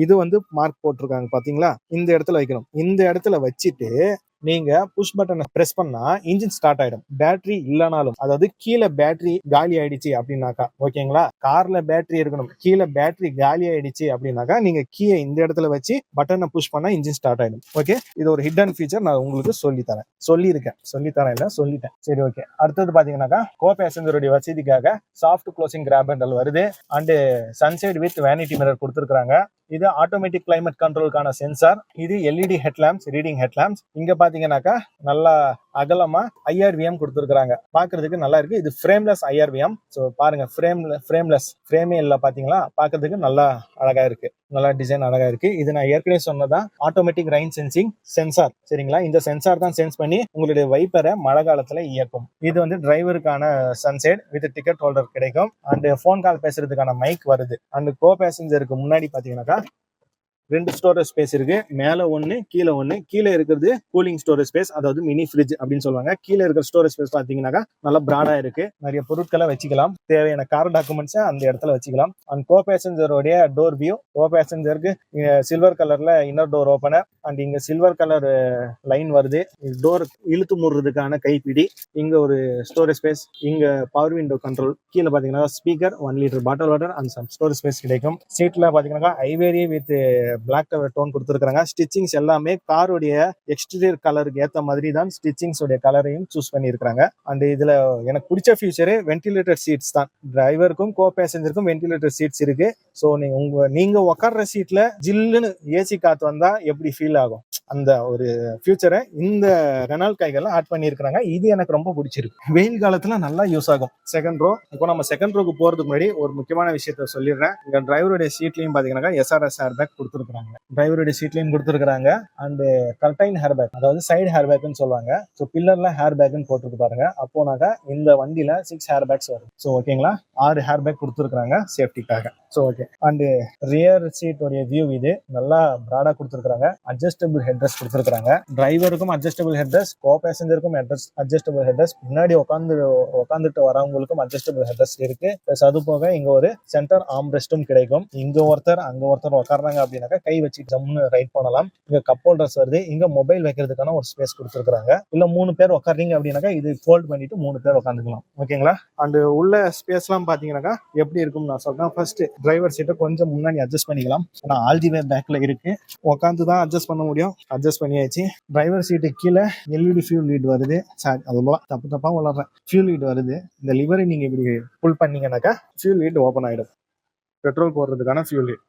இது வந்து மார்க் போட்டிருக்காங்க பாத்தீங்களா? இந்த இடத்துல வைக்கணும். இந்த இடத்துல வச்சுட்டு நீங்க புஷ் பட்டனை பிரஸ் பண்ணா இன்ஜின் ஸ்டார்ட் ஆயிடும். பேட்டரி இல்லைனாலும் அதாவது கீழே பேட்டரி காலி ஆயிடுச்சு அப்படின்னாக்கா ஓகேங்களா? கார்ல பேட்டரி இருக்கணும். கீழே பேட்டரி காலி ஆயிடுச்சு அப்படின்னாக்கா நீங்க கீயை இந்த இடத்துல வச்சு பட்டனை புஷ் பண்ணா இன்ஜின் ஸ்டார்ட் ஆயிடும். ஓகே இது ஒரு ஹிடன் ஃபீச்சர் நான் உங்களுக்கு சொல்லி தரேன். சொல்லியிருக்கேன். சொல்லி தரேன் இல்ல சொல்லிட்டேன். சரி ஓகே அடுத்தது பாத்தீங்கன்னாக்கா கோ பேசஞ்சருடைய வசதிக்காக சாஃப்ட் க்ளோசிங் கிராப் ஹேண்டல் வருது. And sunshade with vanity mirror கொடுத்துருக்காங்க இது ஆட்டோமேட்டிக் கிளைமேட் கண்ட்ரோலுக்கான சென்சார் இது எல்இடி ஹெட்லாம்ப்ஸ் ரீடிங் ஹெட்லாம்ப்ஸ் இங்க பாத்தீங்கன்னாக்கா நல்லா அகலமா ஐஆர்விஎம் கொடுத்துருக்காங்க பாக்குறதுக்கு நல்லா இருக்கு. இது ஃப்ரேம்லெஸ் ஐஆர்விஎம் ஸோ பாருங்க ஃப்ரேம்ல ஃப்ரேம்லெஸ் ஃப்ரேமே இல்லை பாத்தீங்களா? பாக்குறதுக்கு நல்லா அழகா இருக்கு. நல்லா டிசைன் அழகா இருக்கு. இது நான் ஏற்கனவே சொன்னதான் ஆட்டோமேட்டிக் ரைன் சென்சிங் சென்சார் சரிங்களா? இந்த சென்சார் தான் சென்ஸ் பண்ணி உங்களுடைய வைப்பரை மழை காலத்துல இயக்கும். இது வந்து டிரைவருக்கான சன்செட் வித் டிக்கெட் ஹோல்டர் கிடைக்கும். அண்ட் ஃபோன் கால் பேசுறதுக்கான மைக் வருது. அண்ட் கோ பேசஞ்சருக்கு முன்னாடி பாத்தீங்கன்னாக்கா ரெண்டு ஸ்டோரேஜ் ஸ்பேஸ் இருக்கு. மேல ஒன்னு கீழே ஒன்னு கீழே இருக்கிறது கூலிங் ஸ்டோரேஜ் ஸ்பேஸ் அதாவது மினி ஃப்ரிட்ஜ் அப்படின்னு சொல்லுவாங்க. கீழே இருக்கிற ஸ்டோரேஜ் ஸ்பேஸ் பாத்தீங்கன்னாக்கா நல்லா பிராடா இருக்கு. நிறைய பொருட்களை வச்சுக்கலாம். தேவையான கார் டாக்குமெண்ட்ஸை அந்த இடத்துல வச்சுக்கலாம். அண்ட் கோ பேசஞ்சருடைய டோர் வியூ கோ பேசஞ்சருக்கு சில்வர் கலர்ல இன்னர் டோர் ஓப்பனர் அண்ட் இங்க சில்வர் கலர் லைன் வருது. டோர் இழுத்து மூடுறதுக்கான கைப்பிடி. இங்க ஒரு ஸ்டோரேஜ் ஸ்பேஸ் இங்க பவர் விண்டோ கண்ட்ரோல் கீழே பாத்தீங்கன்னா speaker one litre bottle water and some storage space கிடைக்கும். சீட்ல பாத்தீங்கன்னா ivory with black colour tone கொடுத்துருக்காங்க ஸ்டிச்சிங்ஸ் எல்லாமே காருடைய எக்ஸ்டீரியர் கலருக்கு ஏற்ற மாதிரி தான் ஸ்டிச்சிங்ஸோடைய கலரையும் சூஸ் பண்ணியிருக்காங்க அண்ட் இதுல எனக்கு பிடிச்ச ஃபியூச்சரே வென்டிலேட்டர் சீட்ஸ் தான். டிரைவருக்கும் கோ பேசஞ்சருக்கும் வென்டிலேட்டர் சீட்ஸ் இருக்கு. ஸோ நீங்க உங்க நீங்க உட்கார்ற சீட்ல ஜில்லுன்னு ஏசி காத்து வந்தா எப்படி ஃபீல் ஆகும்? அந்த ஒரு ஃபியூச்சரை இந்த ரெனால் கைகள்லாம் ஆட் பண்ணியிருக்கிறாங்க. இது எனக்கு ரொம்ப பிடிச்சிருக்கு. வெயில் காலத்துல நல்லா யூஸ் ஆகும். செகண்ட் ரோ இப்போ நம்ம செகண்ட் ரோக்கு போறதுக்கு முன்னாடி ஒரு முக்கியமான விஷயத்த சொல்லிடுறேன். இங்க டிரைவருடைய சீட்லயும் பாத்தீங்கன்னா எஸ்ஆர்எஸ் ஆர் பேக் கொடுத்துருக்காங்க. டிரைவருடைய சீட்லயும் கொடுத்துருக்காங்க அண்ட் கர்டைன் ஹேர் பேக் அதாவது சைடு ஹேர் பேக்னு சொல்லுவாங்க. ஸோ பில்லர்ல ஹேர் பேக்னு போட்டுருக்கு பாருங்க. அப்போனாக்கா இந்த வண்டியில சிக்ஸ் ஹேர் பேக்ஸ் வரும் ஸோ ஓகேங்களா ஆறு ஹேர் பேக் கொடுத்துருக்காங்க சேஃப்டிக்காக ஸோ ஓகே அண்ட் ரியர் சீட்டோடைய வியூ இது நல்லா ப்ராடா கொடுத்துருக்காங்க அட்ஜஸ்டபிள் ஹெட்ரஸ் கொடுத்துருக்காங்க டிரைவருக்கும் அட்ஜஸ்டபிள் ஹெட்ரஸ் கோ பேசஞ்சருக்கும் ஹெட்ரஸ் அட்ஜஸ்டபிள் ஹெட்ரஸ் பின்னாடி உட்காந்து உட்காந்துட்டு வரவங்களுக்கும் அட்ஜஸ்டபிள் ஹெட்ரஸ் இருக்கு. ப்ளஸ் அது போக இங்க ஒரு சென்டர் ஆம் ரெஸ்டும் கிடைக்கும். இங்க ஒருத்தர் அங்க ஒருத்தர் உட்கார்றாங்க அப்படின்னாக்கா கை வச்சு ஜம்னு ரைட் பண்ணலாம். இங்க கப் ஹோல்டர்ஸ் வருது. இங்க மொபைல் வைக்கிறதுக்கான ஒரு ஸ்பேஸ் கொடுத்துருக்காங்க இல்ல மூணு பேர் உட்கார்றீங்க அப்படின்னாக்கா இது ஃபோல்ட் பண்ணிட்டு மூணு பேர் உட்காந்துக்கலாம் ஓகேங்களா? அண்ட் உள்ள ஸ்பேஸ்லாம் பாத்தீங்கன்னாக்கா எப்படி இருக்கும்னு நான் சொல்றேன். ஃபர்ஸ்ட் டிரைவர் சீட்டை கொஞ்சம் முன்னாடி அட்ஜஸ்ட் பண்ணிக்கலாம். ஆனா ஆல் தி வே பேக்ல இருக்கு. உட்காந்து தான் அட்ஜஸ்ட் பண்ண முடியும். அட்ஜஸ்ட் பண்ணியாச்சு. டிரைவர் சீட்டு கீழே எல்இடி ஃபியூல் லீட் வருது. சாரி அதுதான் தப்பு தப்பா வளர்றேன் ஃபியூல் லீட் வருது. இந்த லிவரை நீங்க இப்படி புல் பண்ணீங்கன்னாக்கா ஃபியூல் லீட் ஓப்பன் ஆயிடும். பெட்ரோல் போடுறதுக்கான fuel lid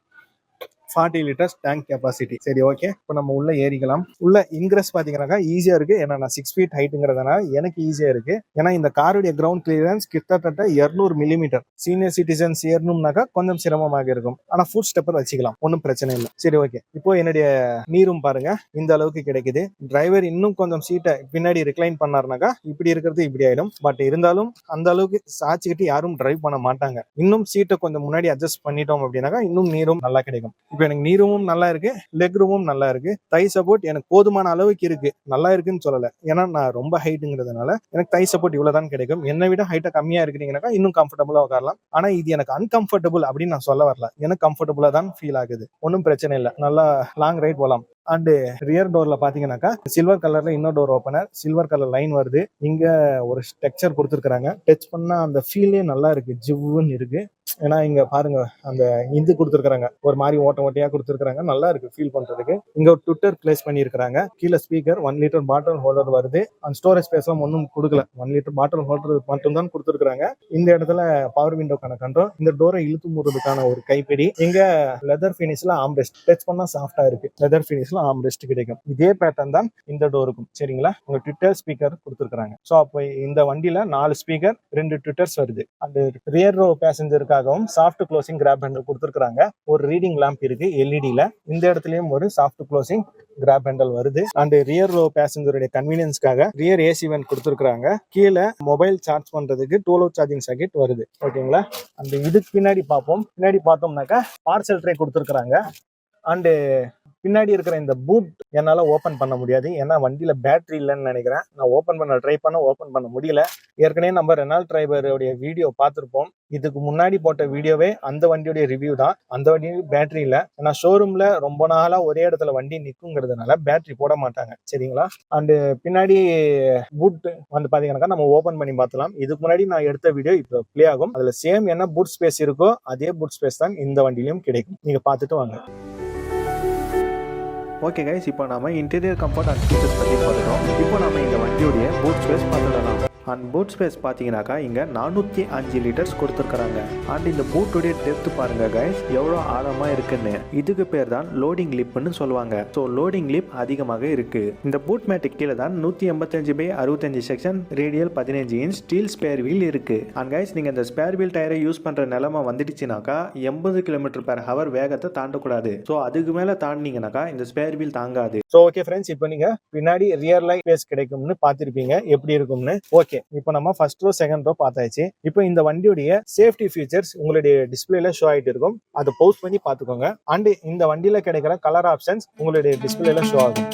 forty litres tank capacity சரி ஓகே இப்போ நம்ம உள்ள ஏறிக்கலாம். உள்ள இன்க்ரெஸ் பாத்தீங்கன்னாக்கா ஈஸியா இருக்கு. ஏன்னா நான் சிக்ஸ் ஃபீட் ஹைட்டுங்கிறதுனால எனக்கு ஈஸியாக இருக்கு. ஏன்னா இந்த காருடைய கிரவுண்ட் கிளியரன்ஸ் கிட்டத்தட்ட இரநூறு மில்லிமீட்டர் சீனியர் சிட்டிசன்ஸ் ஏறணும்னாக்கா கொஞ்சம் சிரமமாக இருக்கும். ஆனா ஃபுட் ஸ்டெப்பர் வச்சுக்கலாம். ஒன்றும் பிரச்சனை இல்லை. சரி ஓகே இப்போ என்னுடைய நீரும் பாருங்க. இந்த அளவுக்கு கிடைக்குது. டிரைவர் இன்னும் கொஞ்சம் சீட்டை பின்னாடி ரிக்ளைன் பண்ணாருனாக்கா இப்படி இருக்கிறது இப்படி ஆயிடும். பட் இருந்தாலும் அந்த அளவுக்கு சாச்சிக்கிட்டு யாரும் டிரைவ் பண்ண மாட்டாங்க. இன்னும் சீட்டை கொஞ்சம் முன்னாடி அட்ஜஸ்ட் பண்ணிட்டோம் அப்படின்னாக்கா இன்னும் நீரும் நல்லா கிடைக்கும். இப்போ எனக்கு நீ ரூமும் நல்லா இருக்கு லெக் ரூமும் நல்லா இருக்கு. தை சப்போர்ட் எனக்கு போதுமான அளவுக்கு இருக்கு. நல்லா இருக்குன்னு சொல்லலை. ஏன்னா நான் ரொம்ப ஹைட்டுங்கிறதுனால எனக்கு தை சப்போர்ட் இவ்வளவுதான் கிடைக்கும். என்னை விட ஹைட்டை கம்மியா இருக்கிறீங்கனாக்கா இன்னும் கம்ஃபர்டபுளா உட்காரலாம். ஆனா இது எனக்கு அன்கம்ஃபர்டபுள் அப்படின்னு நான் சொல்ல வரல. எனக்கு கம்ஃபர்டபுளா தான் ஃபீல் ஆகுது. ஒன்றும் பிரச்சனை இல்லை. நல்லா லாங் ரைட் போகலாம். அண்டு ரியர் டோர்ல பாத்தீங்கன்னாக்கா சில்வர் கலர்ல இன்னொரு door opener silver colour line வருது. இங்க ஒரு ஸ்ட்ரக்சர் கொடுத்துருக்காங்க டச் பண்ணா அந்த ஃபீலே நல்லா இருக்கு. ஜிவ்வுன்னு இருக்கு. ஏன்னா இங்க பாருங்க அந்த இது கொடுத்துருக்காங்க ஒரு மாதிரி ஓட்ட ஓட்டையா கொடுத்துருக்காங்க நல்லா இருக்கு ஃபீல் பண்றதுக்கு. இங்க ஒரு ட்விட்டர் பிளேஸ் பண்ணியிருக்காங்க கீழே speaker one litre bottle holder வருது. அந்த ஸ்டோரேஜ் பேசலாம் ஒன்றும் கொடுக்கல. ஒன் லிட்டர் பாட்டில் ஹோல்டர் மட்டும் தான் கொடுத்துருக்காங்க இந்த இடத்துல பவர் விண்டோக்கான கண்ட்ரோல் இந்த டோரை இழுத்து மூடுறதுக்கான ஒரு கைப்பிடி. இங்க லெதர் பினிஷ்ல ஆம்ரெஸ்ட் டச் பண்ணா சாஃப்டா இருக்கு. லெதர் பினிஷ்ல ஆம்ரெஸ்ட் கிடைக்கும். இதே பேட்டர்ன் தான் இந்த டோருக்கும் சரிங்களா? உங்க ட்விட்டர் ஸ்பீக்கர் கொடுத்துருக்காங்க ஸோ அப்போ இந்த வண்டியில நாலு ஸ்பீக்கர் ரெண்டு ட்விட்டர்ஸ் வருது. அந்த ரியர் ரோ பேசஞ்சருக்காகவும் சாஃப்ட் க்ளோசிங் கிராப் ஹேண்டல் கொடுத்துருக்காங்க ஒரு ரீடிங் லேம்ப் இருக்கு எல்இடியில் இந்த இடத்துலயும் ஒரு சாஃப்ட் க்ளோசிங் கிராப் ஹேண்டல் வருது. அண்ட் ரியர் ரோ பேசஞ்சருடைய கன்வீனியன்ஸ்க்காக ரியர் ஏசி வென்ட் கொடுத்துருக்காங்க கீழே மொபைல் சார்ஜ் பண்றதுக்கு டோலோ சார்ஜிங் சர்க்கிட் வருது. ஓகேங்களா அந்த இதுக்கு பின்னாடி பார்ப்போம். பின்னாடி பார்த்தோம்னாக்கா பார்சல் ட்ரே கொடுத்துருக்காங்க அண்டு பின்னாடி இருக்கிற இந்த பூட் என்னால் ஓப்பன் பண்ண முடியாது. ஏன்னா வண்டியில் பேட்டரி இல்லைன்னு நினைக்கிறேன். நான் ஓப்பன் பண்ண ட்ரை பண்ண ஓப்பன் பண்ண முடியல. ஏற்கனவே நம்ம ரெனால் டிரைவருடைய வீடியோ பார்த்துருப்போம். இதுக்கு முன்னாடி போட்ட வீடியோவே அந்த வண்டியுடைய ரிவ்யூ தான். அந்த வண்டி பேட்டரி இல்லை. ஏன்னா ஷோரூமில் ரொம்ப நாளாக ஒரே இடத்துல வண்டி நிற்குங்கிறதுனால பேட்டரி போட மாட்டாங்க. சரிங்களா? அண்டு பின்னாடி பூட் வந்து பார்த்தீங்கன்னாக்கா நம்ம ஓப்பன் பண்ணி பார்த்தலாம். இதுக்கு முன்னாடி நான் எடுத்த வீடியோ இப்போ ப்ளே ஆகும். அதில் சேம் என்ன பூட் ஸ்பேஸ் இருக்கோ அதே பூட் ஸ்பேஸ் தான் இந்த வண்டியிலையும் கிடைக்கும். நீங்கள் பார்த்துட்டு வாங்க. ஓகே கைஸ் இப்போ நம்ம இன்டீரியர் கம்ஃபர்ட் அண்ட் ஃபீச்சர்ஸ் பற்றி பார்த்துட்டோம். இப்போ நம்ம இந்த வண்டியுடைய பூட் ஸ்பேஸ் பார்த்துடலாம். அண்ட் பூட் ஸ்பேஸ் பார்த்தீங்கன்னாக்கா இங்கே நானூற்றி அஞ்சு லிட்டர்ஸ் கொடுத்துருக்குறாங்க. அண்ட் இந்த பூட்டுடைய டெப்த் பாருங்க கைஸ் எவ்வளோ ஆழமாக இருக்குன்னு. இதுக்கு பேர் தான் லோடிங் லிப்னு சொல்லுவாங்க. ஸோ லோடிங் லிப் அதிகமாக இருக்கு. இந்த பூட் மேட்டுக்கு கீழே தான் நூற்றி எண்பத்தஞ்சு பை அறுபத்தஞ்சு செக்ஷன் ரேடியல் பதினஞ்சு இன்ச் ஸ்டீல் ஸ்பேர் வீல் இருக்கு. அண்ட் கைஸ் நீங்கள் இந்த ஸ்பேர் வீல் டயரை யூஸ் பண்ணுற நிலமை வந்துடுச்சுனாக்கா எண்பது கிலோமீட்டர் பர் ஹவர் வேகத்தை தாண்டக்கூடாது. ஸோ அதுக்கு மேலே தாண்டினீங்கனாக்கா இந்த ஸ்பேர் வீல் தாங்காது. ஸோ ஓகே ஃப்ரெண்ட்ஸ் இப்போ நீங்கள் பின்னாடி ரியர் லைட் ஸ்பேஸ் கிடைக்கும்னு பார்த்துருப்பீங்க. எப்படி இருக்கும்னு? Okay okay. இப்போ நம்ம ஃபர்ஸ்ட் ரோ செகண்ட் ரோ பார்த்தாச்சு. இப்போ இந்த வண்டியுடைய சேஃப்டி ஃபீச்சர்ஸ் உங்களுடைய டிஸ்பிளேல ஷோ ஆகிட்டு இருக்கும். அதை பவுஸ் பண்ணி பார்த்துக்கோங்க. அண்ட் இந்த வண்டியில கிடைக்கிற கலர் ஆப்ஷன்ஸ் உங்களுடைய டிஸ்பிளேல ஷோ ஆகும்.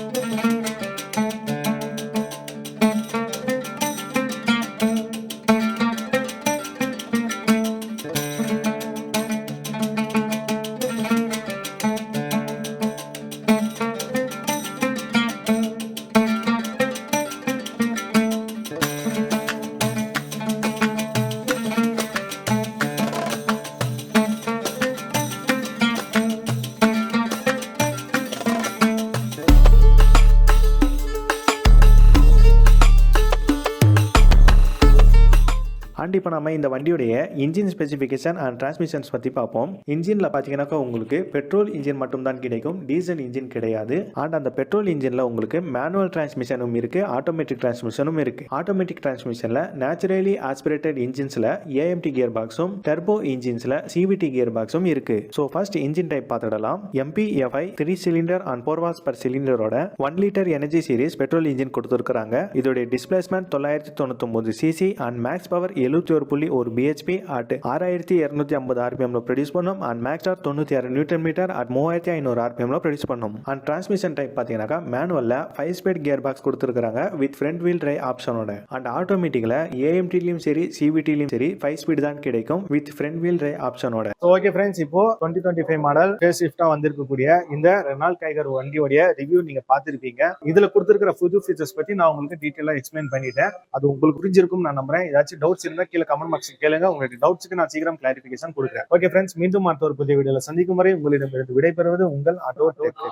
இப்போ நம்ம இந்த வண்டியுடைய இன்ஜின் ஸ்பெசிஃபிகேஷன் அண்ட் டிரான்ஸ்மிஷன்ஸ் பற்றி பார்ப்போம். இன்ஜினில் பார்த்தீங்கன்னாக்கா உங்களுக்கு பெட்ரோல் இன்ஜின் மட்டும்தான் கிடைக்கும். டீசல் இன்ஜின் கிடையாது. அண்ட் அந்த பெட்ரோல் இன்ஜினில் உங்களுக்கு மேனுவல் டிரான்ஸ்மிஷனும் இருக்குது ஆட்டோமேட்டிக் டிரான்ஸ்மிஷனும் இருக்குது ஆட்டோமேட்டிக் டிரான்ஸ்மிஷனில் நேச்சுரலி ஆஸ்பிரேட்டட் இன்ஜின்ஸில் ஏஎம்டி கியர் பாக்ஸும் டர்போ இன்ஜின்ஸில் சிவிடி கியர் பாக்ஸும் இருக்குது ஸோ ஃபர்ஸ்ட் இன்ஜின் டைப் பார்த்துடலாம். MPFI three cylinder and four valves per சிலிண்டரோட one litre energy series petrol engine கொடுத்துருக்காங்க இதோடைய டிஸ்பிளேஸ்மெண்ட் தொள்ளாயிரத்தி தொண்ணூத்தொம்பது சிசி அண்ட் மேக்ஸ் பவர் எழுபத்தி ஒரு புள்ளி ஒரு பிஹெச்பி அட் ஆறாயிரத்தி இரநூத்தி ஐம்பது ஆர்பிஎம்ல ப்ரொடியூஸ் பண்ணும் அண்ட் மேக்ஸ்டார் தொண்ணூற்றி ஆறு நியூட்டன் மீட்டர் அட் மூவாயிரத்தி ஐநூறு ஆர்பிஎம்ல ப்ரொடியூஸ் பண்ணும். அண்ட் டிரான்ஸ்மிஷன் டைப் பார்த்தீங்கன்னாக்கா மேனுவலில் ஃபைவ் ஸ்பீட் கியர் பாக்ஸ் கொடுத்துருக்காங்க வித் ஃப்ரண்ட் வீல் டிரைவ் ஆப்ஷனோட அண்ட் ஆட்டோமேட்டிக்கில் ஏஎம்டிலையும் சரி சிவிடிலையும் சரி ஃபைவ் ஸ்பீட் தான் கிடைக்கும் வித் ஃப்ரண்ட் வீல் டிரைவ் ஆப்ஷனோட ஓகே ஃப்ரெண்ட்ஸ் இப்போ twenty twenty five model face ஷிஃப்டாக வந்திருக்கக்கூடிய இந்த ரெனால் கைகர் வண்டியோடைய ரிவ்யூ நீங்க பார்த்துருப்பீங்க. இதுல கொடுத்துருக்கிற புது ஃபீச்சர்ஸ் பத்தி நான் உங்களுக்கு டீட்டெயிலாக எக்ஸ்பிளைன் பண்ணிட்டேன். அது உங்களுக்கு புரிஞ்சிருக்கும் நான் நம்புறேன். ஏதாச்சும் டவுட்ஸ் இருந்தால் கீழே கமெண்ட் பாக்ஸ் கேளுங்க. உங்களுடைய டவுட்ஸ்க்கு நான் சீக்கிரம் கிளாரிபிகேஷன் கொடுக்குறேன். ஓகே ஃப்ரெண்ட்ஸ் மீண்டும் அடுத்த ஒரு புதிய வீடியோல சந்திக்கும் வரை உங்களிடமிருந்து விடைபெறுவது உங்கள் ஆட்டோ டெக்